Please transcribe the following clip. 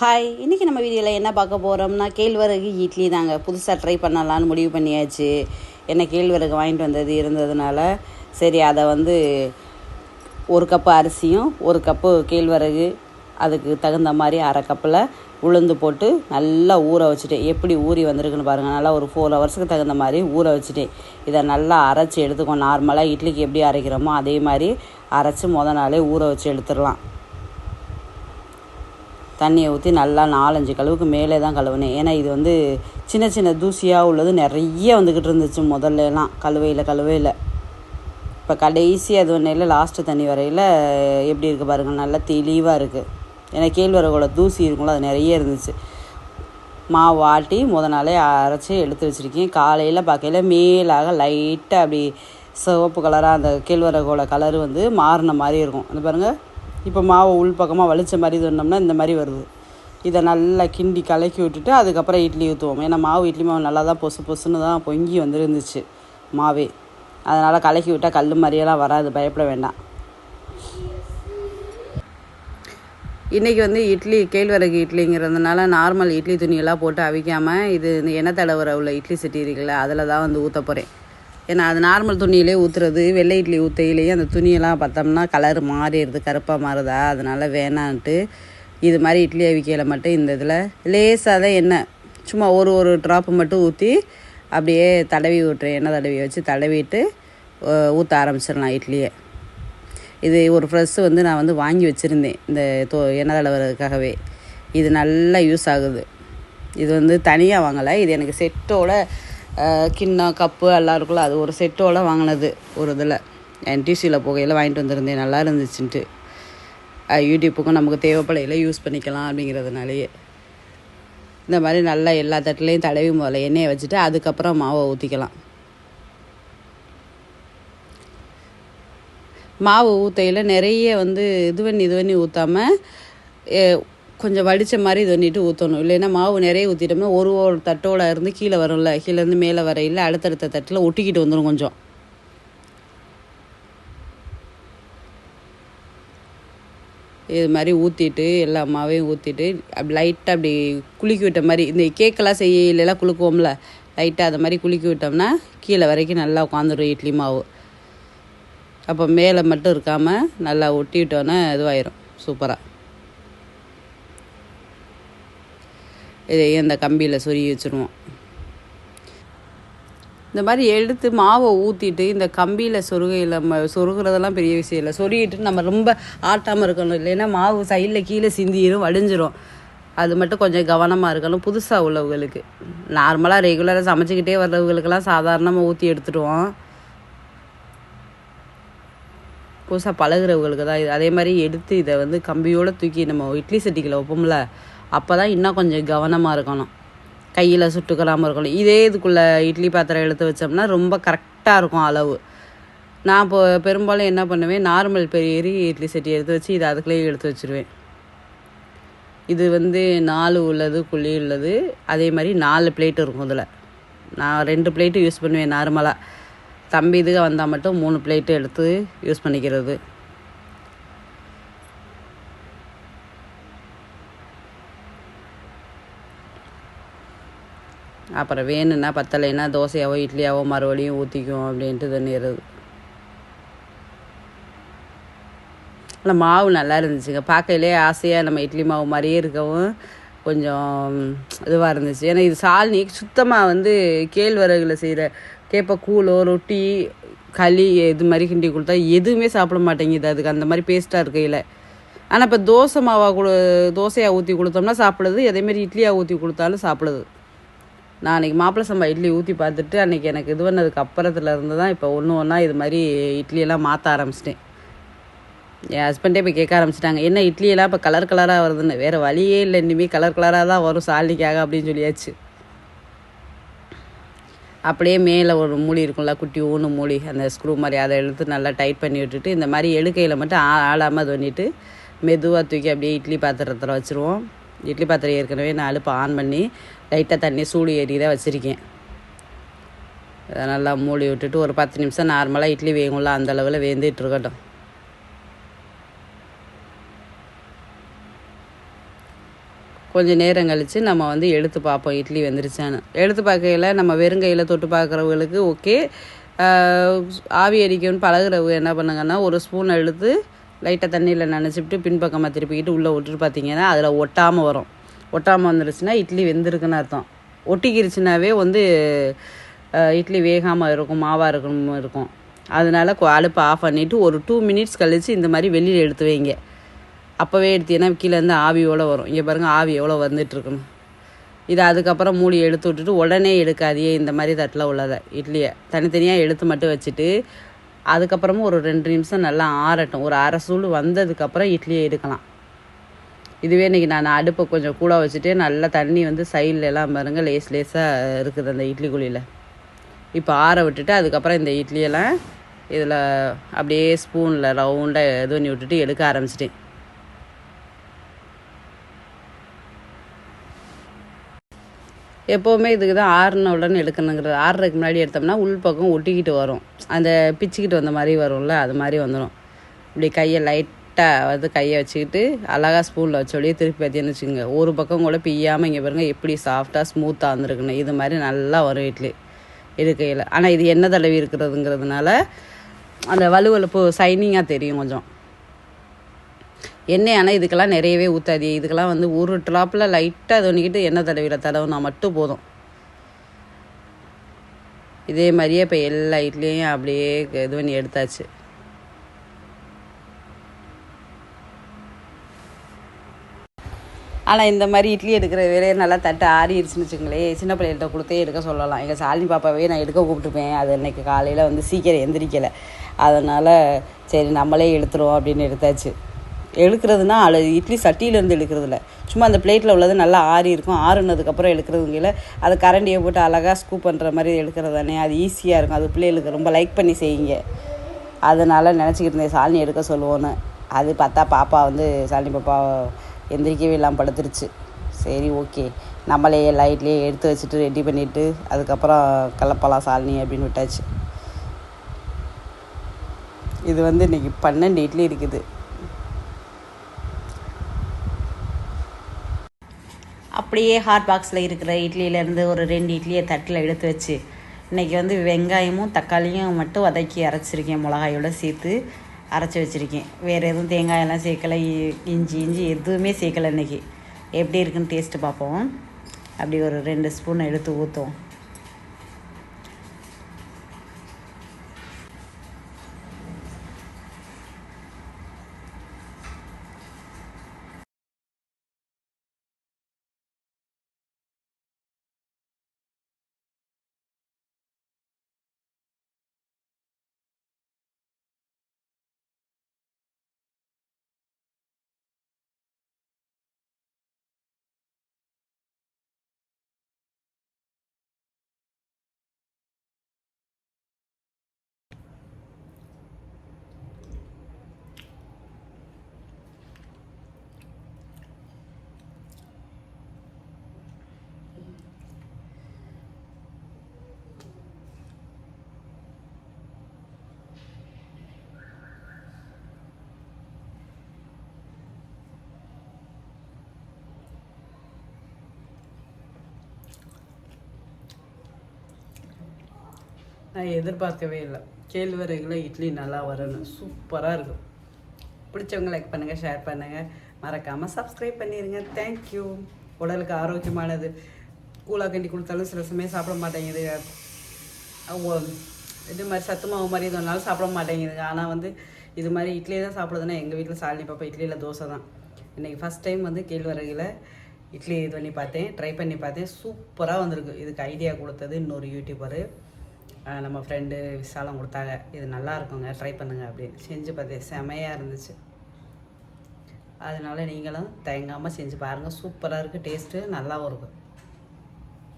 Hi இன்றைக்கி நம்ம வீடியோவில் என்ன பார்க்க போகிறோம்னா கேழ்வரகு இட்லி தாங்க. புதுசாக ட்ரை பண்ணலான்னு முடிவு பண்ணியாச்சு. என்ன கேழ்வரகு வாங்கிட்டு வந்தது இருந்ததுனால சரி அதை வந்து ஒரு கப்பு அரிசியும் ஒரு கப்பு கேழ்வரகு அதுக்கு தகுந்த மாதிரி அரை கப்பில் உளுந்து போட்டு நல்லா ஊற வச்சுட்டேன். எப்படி ஊறி வந்திருக்குன்னு பாருங்கள் நல்லா ஒரு ஃபோர் ஹவர்ஸுக்கு தகுந்த மாதிரி ஊற வச்சுட்டேன். இதை நல்லா அரைச்சி எடுத்துக்கோ நார்மலாக இட்லிக்கு எப்படி அரைக்கிறோமோ அதே மாதிரி அரைச்சி மொதல் நாளே ஊற வச்சு எடுத்துடலாம். தண்ணியை ஊற்றி நல்லா நாலஞ்சு கழுவுக்கு மேலே தான் கழுவுனேன். ஏன்னா இது வந்து சின்ன சின்ன தூசியாக உள்ளது நிறைய வந்துக்கிட்டு இருந்துச்சு முதல்ல எல்லாம். கழுவையில் கழுவையில். இப்போ கடைசி அது ஒன்றையில் லாஸ்ட்டு தண்ணி வரையில் எப்படி இருக்குது பாருங்கள் நல்லா தெளிவாக இருக்குது ஏன்னா கேழ்வரகோட தூசி இருக்கும்ல அது நிறைய இருந்துச்சு. மாவு ஆட்டி முத நாளே அரைச்சி எடுத்து வச்சுருக்கேன். காலையில் பார்க்கையில் மேலாக லைட்டாக அப்படி சிவப்பு கலராக அந்த கேழ்வரகோட கலர் வந்து மாறின மாதிரி இருக்கும். அது பாருங்கள் இப்போ மாவு உள் பக்கமாக வலிச்ச மாதிரி சொன்னோம்னா இந்த மாதிரி வருது. இதை நல்லா கிண்டி கலக்கி விட்டுட்டு அதுக்கப்புறம் இட்லி ஊற்றுவோம். ஏன்னா மாவு இட்லி மாவு நல்லா தான் பொசு பொசுன்னு தான் பொங்கி வந்துருந்துச்சு மாவே. அதனால் கலக்கி விட்டால் கல் மாதிரியெல்லாம் வராது பயப்பட வேண்டாம். இன்றைக்கி வந்து இட்லி கேழ்வரகு இட்லிங்கிறதுனால நார்மல் இட்லி துணியெல்லாம் போட்டு அவிக்காமல் இது இந்த எண்ணெய் தடவுற உள்ள இட்லி சட்டி இருக்குல்ல அதில் தான் வந்து ஊற்ற போகிறேன் ஏன்னா அது நார்மல் துணியிலே ஊற்றுறது வெள்ளை இட்லி ஊற்றையிலேயே அந்த துணியெல்லாம் பார்த்தோம்னா கலர் மாறிடுது கருப்பாக மாறுதா? அதனால் வேணான்ட்டு இது மாதிரி இட்லி அவிக்கையில் மட்டும் இந்த இதில் லேசாக தான் எண்ணெய் சும்மா ஒரு ஒரு ட்ராப்பு மட்டும் ஊற்றி அப்படியே தடவி விட்டுறேன் எண்ணெய் தடவி வச்சு தடவிட்டு ஊற்ற ஆரம்பிச்சிடலாம் இட்லியை. இது ஒரு ஃப்ரெஷ் வந்து நான் வந்து வாங்கி வச்சுருந்தேன் இந்த தோ எண்ணெய் தடவுறதுக்காகவே. இது நல்லா யூஸ் ஆகுது. இது வந்து தனியாக வாங்கலை இது எனக்கு செட்டோட கிண்ணம் கப்பு எல்லாம் இருக்குல்ல அது ஒரு செட்டோட வாங்கினது ஒரு இதில். என்டிசியில் போகையில் வாங்கிட்டு வந்திருந்தேன். நல்லா இருந்துச்சுன்ட்டு. யூடியூப்புக்கும் நமக்கு தேவைப்படையில் யூஸ் பண்ணிக்கலாம் அப்படிங்கிறதுனாலேயே. இந்த மாதிரி நல்லா எல்லா தட்டுலேயும் தடவி முதல்ல எண்ணெயை வச்சுட்டு அதுக்கப்புறம் மாவை ஊற்றிக்கலாம் மாவு ஊற்றையில் நிறைய வந்து இது பண்ணி இது பண்ணி ஊற்றாமல் கொஞ்சம் வடித்த மாதிரி இது பண்ணிட்டு ஊற்றணும் இல்லைன்னா மாவு நிறைய ஊற்றிட்டோம்னா ஒரு ஒரு தட்டோட இருந்து கீழே வரும்ல. கீழேருந்து மேலே வரையில் அடுத்தடுத்த தட்டில் ஒட்டிக்கிட்டு வந்துடும் கொஞ்சம். இது மாதிரி ஊற்றிட்டு எல்லா மாவையும் ஊற்றிட்டு அப்படி லைட்டாக அப்படி குலுக்கி விட்ட மாதிரி இந்த கேக்கெல்லாம் செய்யலாம் குலுக்குவோம்ல. லைட்டாக அதை மாதிரி குலுக்கி விட்டோம்னா கீழே வரைக்கும் நல்லா உட்காந்துடும் இட்லி மாவு. அப்போ மேலே மட்டும் இருக்காமல் நல்லா ஒட்டி விட்டோன்னே இதுவாயிரும். சூப்பராக இதையும் இந்த கம்பியில் சொருகி வச்சுருவோம். இந்த மாதிரி எடுத்து மாவை ஊற்றிட்டு இந்த கம்பியில் சொருகையில் நம்ம சொருகிறதெல்லாம் பெரிய விஷயம் இல்லை. சொருகிட்டு நம்ம ரொம்ப ஆட்டாமல் இருக்கணும். இல்லைன்னா மாவு சைடில் கீழே சிந்திடும் வடிஞ்சிரும். அது மட்டும் கொஞ்சம் கவனமாக இருக்கணும். புதுசாக உள்ளவங்களுக்கு. நார்மலாக ரெகுலராக சமைச்சிக்கிட்டே வர்றவங்களுக்கெல்லாம் சாதாரணமாக ஊற்றி எடுத்துடுவோம். புதுசாக பழகுறவங்களுக்கு தான் இது. அதே மாதிரி எடுத்து இதை வந்து கம்பியோடு தூக்கி நம்ம இட்லி சட்டிக்கில் வைப்போம்ல. அப்போ தான் இன்னும் கொஞ்சம் கவனமாக இருக்கணும். கையில் சுட்டுக்கலாமல் இருக்கணும். இதே இதுக்குள்ளே இட்லி பாத்திரம் எடுத்து வச்சோம்னா ரொம்ப கரெக்டாக இருக்கும் அளவு. நான் இப்போ பெரும்பாலும் என்ன பண்ணுவேன் நார்மல் பெரிய இட்லி சட்டி எடுத்து வச்சு இதை அதுக்குள்ளேயே எடுத்து வச்சுருவேன். இது வந்து நாலு உள்ளது குழி உள்ளது. அதே மாதிரி நாலு பிளேட் இருக்கும் இதில். நான் ரெண்டு பிளேட்டு யூஸ் பண்ணுவேன் நார்மலாக தம்பி இதுக்கு வந்தால் மட்டும் மூணு பிளேட்டு எடுத்து யூஸ் பண்ணிக்கிறது. அப்புறம் வேணும்னா பத்தலைன்னா தோசையாவோ இட்லியாவோ மறுபடியும் ஊற்றிக்கும் அப்படின்ட்டு தண்ணிடுறது ஆனால் மாவு நல்லா இருந்துச்சுங்க. பார்க்கையிலே ஆசையாக நம்ம இட்லி மாவு மாதிரியே இருக்கவும் கொஞ்சம் இதுவாக இருந்துச்சு. ஏன்னா இது சால்னி சுத்தமாக வந்து கேழ்வரகுல செய்கிற கேப்ப கூழோ ரொட்டி களி இது மாதிரி கிண்டி கொடுத்தா எதுவுமே சாப்பிட மாட்டேங்குது. அதுக்கு அந்த மாதிரி பேஸ்ட்டாக இருக்கையில். ஆனால் இப்போ தோசை மாவாக கொடு தோசையாக ஊற்றி கொடுத்தோம்னா சாப்பிடுது. அதேமாரி இட்லியாக ஊற்றி கொடுத்தாலும் சாப்பிடுது. நான் அன்றைக்கி மாப்பிள்ளை சம்பா இட்லி ஊற்றி பார்த்துட்டு அன்றைக்கி எனக்கு இது பண்ணதுக்கு அப்புறத்துல இருந்து தான் இப்போ ஒன்று ஒன்றா இது மாதிரி இட்லியெல்லாம் மாற்ற ஆரம்பிச்சிட்டேன். என் ஹஸ்பண்டே இப்போ கேட்க ஆரம்பிச்சிட்டாங்க என்ன இட்லியெல்லாம் இப்போ கலர் கலராக வருதுன்னு? வேறு வழியே இல்லை இனிமேல் கலர் கலராக தான் வரும் சாலிக்காக அப்படின்னு சொல்லியாச்சு. அப்படியே மேலே ஒரு மூடி இருக்கும்ல குட்டி ஊனு மூடி அந்த ஸ்க்ரூ மாதிரி அதை எடுத்து நல்லா டைட் பண்ணி விட்டுட்டு இந்த மாதிரி எடுக்கையில் மட்டும் ஆ ஆளாமல் தோண்டிட்டு மெதுவாக தூக்கி அப்படியே இட்லி பாத்திரத்தில் வச்சுருவோம். இட்லி பாத்திரம் ஏற்கனவே நான் ஆன் பண்ணி லைட்டாக தண்ணி சூடு ஏறி தான் வச்சுருக்கேன். அதை நல்லா மூடி விட்டுட்டு ஒரு பத்து நிமிஷம் நார்மலாக இட்லி வேகும்ல அந்த அளவில் வேந்துட்டு இருக்கட்டும். கொஞ்சம் நேரம் கழித்து நம்ம வந்து எடுத்து பார்ப்போம் இட்லி வெந்துருச்சான்னு. எடுத்து பார்க்கையில் நம்ம வெறுங்கையில் தொட்டு பார்க்குறவங்களுக்கு ஓகே ஆவி அடிக்கணும்னு பழகுறவங்க என்ன பண்ணுங்கன்னா ஒரு ஸ்பூன் எடுத்து லைட்டாக தண்ணியில் நனைச்சிட்டு பின்பக்கமாக திருப்பிக்கிட்டு உள்ளே விட்டுட்டு பார்த்தீங்கன்னா அதில் ஒட்டாமல் வரும். ஒட்டாமல் வந்துருச்சுன்னா இட்லி வெந்திருக்குன்னு அர்த்தம். ஒட்டிக்கிருச்சுனாவே வந்து இட்லி வேகாமல் இருக்கும் மாவாக இருக்கணும் இருக்கும். அதனால் அழுப்பு அடுப்பை ஆஃப் பண்ணிவிட்டு ஒரு டூ மினிட்ஸ் கழித்து இந்த மாதிரி வெளியில் எடுத்து வைங்க. அப்போவே எடுத்தீங்கன்னா கீழேருந்து ஆவியோடு வரும்? இங்கே பாருங்கள் ஆவி எவ்வளோ வந்துட்டுருக்குன்னு. இதை அதுக்கப்புறம் மூடி எடுத்து விட்டுட்டு உடனே எடுக்காதியே இந்த மாதிரி தட்டில் உள்ளதை இட்லியை. தனித்தனியாக எடுத்து மட்டும் வச்சுட்டு அதுக்கப்புறமும் ஒரு ரெண்டு நிமிஷம் நல்லா ஆறட்டும். ஒரு அரை சூடு வந்ததுக்கப்புறம் இட்லியை எடுக்கலாம். இதுவே இன்றைக்கி நான் அடுப்பை கொஞ்சம் கூட வச்சுட்டு நல்லா தண்ணி வந்து சைடில் எல்லாம் பாருங்கள் லேஸ் லேஸாக இருக்குது அந்த இட்லி குழியில். இப்போ ஆற விட்டுட்டு அதுக்கப்புறம் இந்த இட்லியெல்லாம் இதில் அப்படியே ஸ்பூனில் ரவுண்டாக இது பண்ணி விட்டுட்டு எடுக்க ஆரம்பிச்சிட்டேன். எப்போவுமே இதுக்கு தான் ஆறுன உடனே எடுக்கணுங்கிறது. ஆறுறதுக்கு முன்னாடி எடுத்தோம்னா உள்பக்கம் ஒட்டிக்கிட்டு வரும். அந்த பிச்சுக்கிட்டு வந்த மாதிரி வரும்ல அது மாதிரி வந்துடும் இப்படி கையை லைட்டாக வந்து கையை வச்சுக்கிட்டு அழகா ஸ்பூனில் வச்சோடய திருப்பி பார்த்தீங்கன்னு வச்சுக்கோங்க. ஒரு பக்கம் கூட பிய்யாமல் இங்கே பாருங்க எப்படி சாஃப்டாக ஸ்மூத்தாக வந்துருக்குன்னு. இது மாதிரி நல்லா வரும் இட்லி எடுக்கையில். ஆனால் இது எண்ணெய் தடவி இருக்கிறதுங்கிறதுனால அந்த வலுவலுப்பு சைனிங்காக தெரியும் கொஞ்சம். எண்ணெய் ஆனால் இதுக்கெல்லாம் நிறையவே ஊற்றாதே இதுக்கெல்லாம் வந்து ஒரு ட்ராப்பில் லைட்டாக தோணிக்கிட்டு எண்ணெய் தடவியில் தடவுனா மட்டும் போதும். இதே மாதிரியே இப்போ எல்லா இட்லியும் அப்படியே இது பண்ணி எடுத்தாச்சு. ஆனால் இந்த மாதிரி இட்லி எடுக்கிற வேலையை நல்லா தட்டு ஆறிடுச்சுன்னு வச்சுங்களேன் சின்ன பிள்ளைகிட்ட கொடுத்தே எடுக்க சொல்லலாம். எங்கள் சாலினி பாப்பாவே நான் எடுக்க கூப்பிட்டுப்பேன் அது இன்றைக்கி காலையில் வந்து சீக்கிரம் எந்திரிக்கலை. அதனால் சரி நம்மளே எடுத்துருவோம் அப்படின்னு எடுத்தாச்சு. எடுக்கிறதுனா அழு இட்லி சட்டியிலேருந்து எடுக்கிறதில்ல. சும்மா அந்த பிளேட்டில் உள்ளது நல்லா ஆறி இருக்கும். ஆறுனதுக்கப்புறம் எடுக்கிறதுங்கில அதை கரண்டியை போட்டு அழகாக ஸ்கூப் பண்ணுற மாதிரி எடுக்கிறது தானே அது ஈஸியாக இருக்கும். அது பிள்ளைகளுக்கு ரொம்ப லைக் பண்ணி செய்யுங்க. அதனால் நினச்சிக்கிட்டு இருந்தேன் சாலினி எடுக்க சொல்லுவோன்னு. அது பார்த்தா பாப்பா வந்து சாலினி பாப்பா எந்திரிக்கவே இல்லாமல் படுத்துருச்சு. சரி ஓகே நம்மளே லைட்லேயே எடுத்து வச்சுட்டு ரெடி பண்ணிவிட்டு அதுக்கப்புறம் கலப்பலாம் சாலினி அப்படின்னு விட்டாச்சு. இது வந்து இன்னைக்கு பன்னெண்டு இட்லி இருக்குது. அப்படியே ஹாட் பாக்ஸில் இருக்கிற இட்லியிலேருந்து ஒரு ரெண்டு இட்லியை தட்டில் எடுத்து வச்சு இன்றைக்கி வந்து வெங்காயமும் தக்காளியும் மட்டும் வதக்கி அரைச்சிருக்கேன் மிளகாயோட சேர்த்து அரைச்சி வச்சுருக்கேன். வேறு எதுவும் தேங்காயெல்லாம் சேர்க்கலை இ- இஞ்சி இஞ்சி எதுவுமே சேர்க்கலை இன்றைக்கி எப்படி இருக்குன்னு டேஸ்ட்டு பார்ப்போம். அப்படி ஒரு ரெண்டு ஸ்பூன் எடுத்து ஊற்றுவோம் நான் எதிர்பார்க்கவே இல்லை. கேழ்வரகுல இட்லி நல்லா வரணும் சூப்பராக இருக்கும். பிடிச்சவங்க லைக் பண்ணுங்கள் ஷேர் பண்ணுங்கள் மறக்காமல் சப்ஸ்கிரைப் பண்ணிடுங்க தேங்க்யூ உடலுக்கு ஆரோக்கியமானது. கூழாக கண்டி கொடுத்தாலும் சில சமயம் சாப்பிட மாட்டேங்குது. இது மாதிரி சத்து மாவு மாதிரி இது ஒன்றாலும் சாப்பிட மாட்டேங்குதுங்க ஆனால் வந்து இது மாதிரி இட்லி தான் சாப்பிடுதுன்னா எங்கள் வீட்டில் சாலினி பாப்பா இட்லியில் தோசை தான். இன்றைக்கி ஃபஸ்ட் டைம் வந்து கேழ்வரகில் இட்லி இது பண்ணி பார்த்தேன். ட்ரை பண்ணி பார்த்தேன். சூப்பராக வந்திருக்கு. இதுக்கு ஐடியா கொடுத்தது இன்னொரு யூடியூபரு நம்ம ஃப்ரெண்டு விசாலம் கொடுத்தாங்க. இது நல்லா இருக்குங்க ட்ரை பண்ணுங்க அப்படின்னு. செஞ்சு பார்த்தேன் செமையாக இருந்துச்சு. அதனால நீங்களும் தயங்காமல் செஞ்சு பாருங்கள் சூப்பராக இருக்குது டேஸ்ட்டு நல்லாவும் இருக்கும்